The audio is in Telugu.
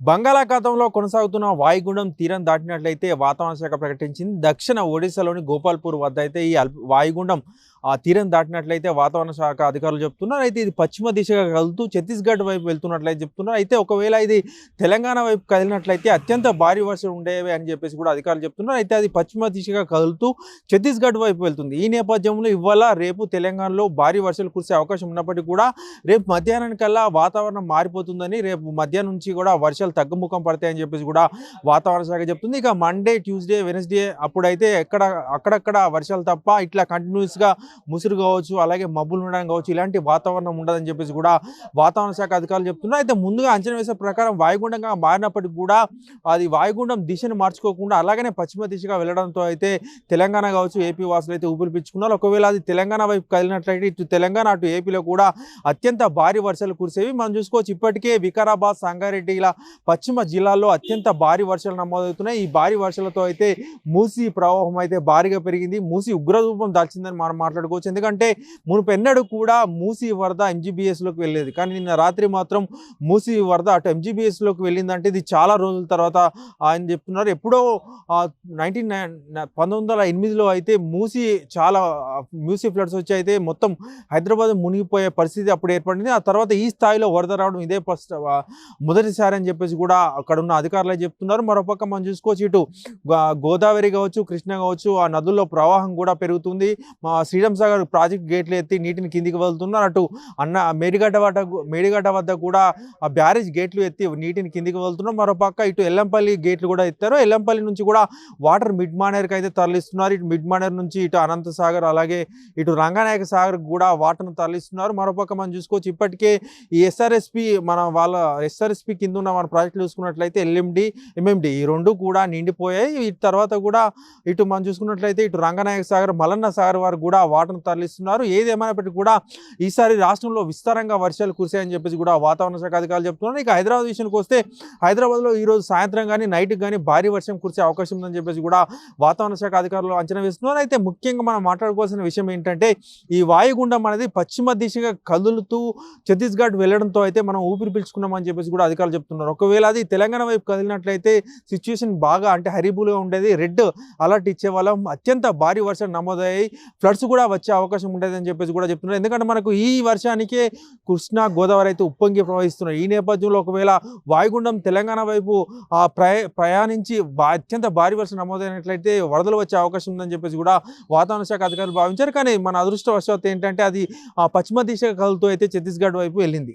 బంగాళాఖాతంలో కొనసాగుతున్న వాయుగుండం తీరం దాటినట్లయితే వాతావరణ శాఖ ప్రకటించింది. దక్షిణ ఒడిశాలోని గోపాల్పూర్ వద్ద అయితే ఈ వాయుగుండం ఆ తీరం దాటినట్లయితే వాతావరణ శాఖ అధికారులు చెప్తున్నారు. అయితే ఇది పశ్చిమ దిశగా కదులుతూ ఛత్తీస్గఢ్ వైపు వెళ్తున్నట్లయితే చెప్తున్నారు. అయితే ఒకవేళ ఇది తెలంగాణ వైపు కదిలినట్లయితే అత్యంత భారీ వర్షాలు ఉండేవి అని చెప్పేసి కూడా అధికారులు చెప్తున్నారు. అయితే అది పశ్చిమ దిశగా కదులుతూ ఛత్తీస్గఢ్ వైపు వెళ్తుంది. ఈ నేపథ్యంలో ఇవాళ రేపు తెలంగాణలో భారీ వర్షాలు కురిసే అవకాశం ఉన్నప్పటికీ కూడా రేపు మధ్యాహ్నానికల్లా వాతావరణం మారిపోతుందని రేపు మధ్యాహ్నం నుంచి కూడా వర్షాలు తగ్గుముఖం పడతాయని చెప్పేసి కూడా వాతావరణ శాఖ చెప్తుంది. ఇక మండే ట్యూస్డే వెనస్డే అప్పుడైతే ఎక్కడ అక్కడక్కడ వర్షాలు తప్ప ఇట్లా కంటిన్యూస్గా ముసురు కావచ్చు అలాగే మబ్బులు ఉండడం కావచ్చు ఇలాంటి వాతావరణం ఉండదని చెప్పేసి కూడా వాతావరణ శాఖ అధికారులు చెప్తున్నారు. అయితే ముందుగా అంచనా వేసే ప్రకారం వాయుగుండంగా మారినప్పటికీ కూడా అది వాయుగుండం దిశను మార్చుకోకుండా అలాగనే పశ్చిమ దిశగా వెళ్ళడంతో అయితే తెలంగాణ కావచ్చు ఏపీ వాసులు అయితే ఊపిరి పీల్చుకున్నారు. ఒకవేళ అది తెలంగాణ వైపు కదిలినట్లయితే ఇటు తెలంగాణ అటు ఏపీలో కూడా అత్యంత భారీ వర్షాలు కురిసేవి. మనం చూసుకోవచ్చు ఇప్పటికే వికారాబాద్ సంగారెడ్డి ఇలా పశ్చిమ జిల్లాల్లో అత్యంత భారీ వర్షాలు నమోదవుతున్నాయి. ఈ భారీ వర్షాలతో అయితే మూసి ప్రవాహం అయితే భారీగా పెరిగింది. మూసి ఉగ్రరూపం దాల్చిందని మనం మాట్లాడుకోవచ్చు. ఎందుకంటే మునుపు ఎన్నడూ కూడా మూసి వరద ఎంజీబీఎస్లోకి వెళ్ళేది. కానీ నిన్న రాత్రి మాత్రం మూసి వరద అటు ఎంజీబీఎస్లోకి వెళ్ళిందంటే ఇది చాలా రోజుల తర్వాత ఆయన చెప్తున్నారు. ఎప్పుడో నైన్టీన్ పంతొమ్మిది వందల ఎనిమిదిలో అయితే మూసి చాలా ఆ, మూసి ఫ్లడ్స్ వచ్చి అయితే మొత్తం హైదరాబాద్ మునిగిపోయే పరిస్థితి అప్పుడు ఏర్పడింది. ఆ తర్వాత ఈ స్థాయిలో వరద రావడం ఇదే ఫస్ట్ మొదటిసారి అని చెప్పేసి కూడా అక్కడ ఉన్న అధికారులు చెప్తున్నారు. మరోపక్క మనం చూసుకోవచ్చు ఇటు గోదావరి కావచ్చు కృష్ణ కావచ్చు ఆ నదుల్లో ప్రవాహం కూడా పెరుగుతుంది. మా శ్రీరామ్ సాగర్ ప్రాజెక్ట్ గేట్లు ఎత్తి నీటిని కిందికి వెళ్తున్నారు అటు అన్న మేడిగడ్డ వద్ద మేడిగడ్డ వద్ద కూడా ఆ బ్యారేజ్ గేట్లు ఎత్తి నీటిని కిందికి వెళ్తున్నారు మరోపక్క ఇటు ఎల్లంపల్లి గేట్లు కూడా ఎత్తారు. ఎల్లంపల్లి నుంచి కూడా వాటర్ మిడ్ మానేర్కి అయితే తరలిస్తున్నారు. ఇటు మిడ్ మానేర్ నుంచి ఇటు అనంత సాగర్ అలాగే ఇటు రంగనాయక సాగర్ కూడా వాటర్ను తరలిస్తున్నారు. మరోపక్క మనం చూసుకోవచ్చు ఇప్పటికే ఈ ఎస్ఆర్ఎస్పి మన వాళ్ళ ఎస్ఆర్ఎస్పి కింద ఉన్న మన ప్రాజెక్టులు చూసుకున్నట్లయితే ఎల్ఎండి ఎంఎండి ఈ రెండు కూడా నిండిపోయాయి. వీటి తర్వాత కూడా ఇటు మనం చూసుకున్నట్లయితే ఇటు రంగనాయక సాగర్ మలన్న సాగర్ వారు కూడా వాటర్ను తరలిస్తున్నారు. ఏదేమైనప్పటికీ కూడా ఈసారి రాష్ట్రంలో విస్తారంగా వర్షాలు కురిశాయని చెప్పేసి కూడా వాతావరణ శాఖ అధికారులు చెప్తున్నారు. ఇక హైదరాబాద్ విషయానికి వస్తే హైదరాబాద్లో ఈ రోజు సాయంత్రం కానీ నైట్ కానీ భారీ వర్షం కురిసే అవకాశం ఉందని చెప్పేసి కూడా వాతావరణ శాఖ అధికారులు అంచనా వేస్తున్నారు. అయితే ముఖ్యంగా మనం మాట్లాడుకోవాల్సిన విషయం ఏంటంటే ఈ వాయుగుండం అనేది పశ్చిమ దిశగా కదులుతూ ఛత్తీస్గఢ్ వెళ్ళడంతో అయితే మనం ఊపిరి పీల్చుకున్నామని చెప్పేసి కూడా అధికారులు చెప్తున్నారు. ఒకవేళ అది తెలంగాణ వైపు కదిలినట్లయితే సిచ్యువేషన్ బాగా అంటే హరిబుల్గా ఉండేది. రెడ్ అలర్ట్ ఇచ్చే వాళ్ళం అత్యంత భారీ వర్షాలు నమోదయ్యాయి. ఫ్లడ్స్ కూడా వచ్చే అవకాశం ఉండదని చెప్పేసి కూడా చెప్తున్నారు. ఎందుకంటే మనకు ఈ వర్షానికే కృష్ణా గోదావరి అయితే ఉప్పొంగి ప్రవహిస్తున్నాయి ఈ నేపథ్యంలో ఒకవేళ వాయుగుండం తెలంగాణ వైపు ఆ ప్రయ ప్రయాణించి అత్యంత భారీ వర్షం నమోదైనట్లయితే వరదలు వచ్చే అవకాశం ఉందని చెప్పేసి కూడా వాతావరణ శాఖ అధికారులు భావించారు. కానీ మన అదృష్టవశాత్తు ఏంటంటే అది ఆ పశ్చిమ దిశ కలుతూ అయితే ఛత్తీస్గఢ్ వైపు వెళ్ళింది.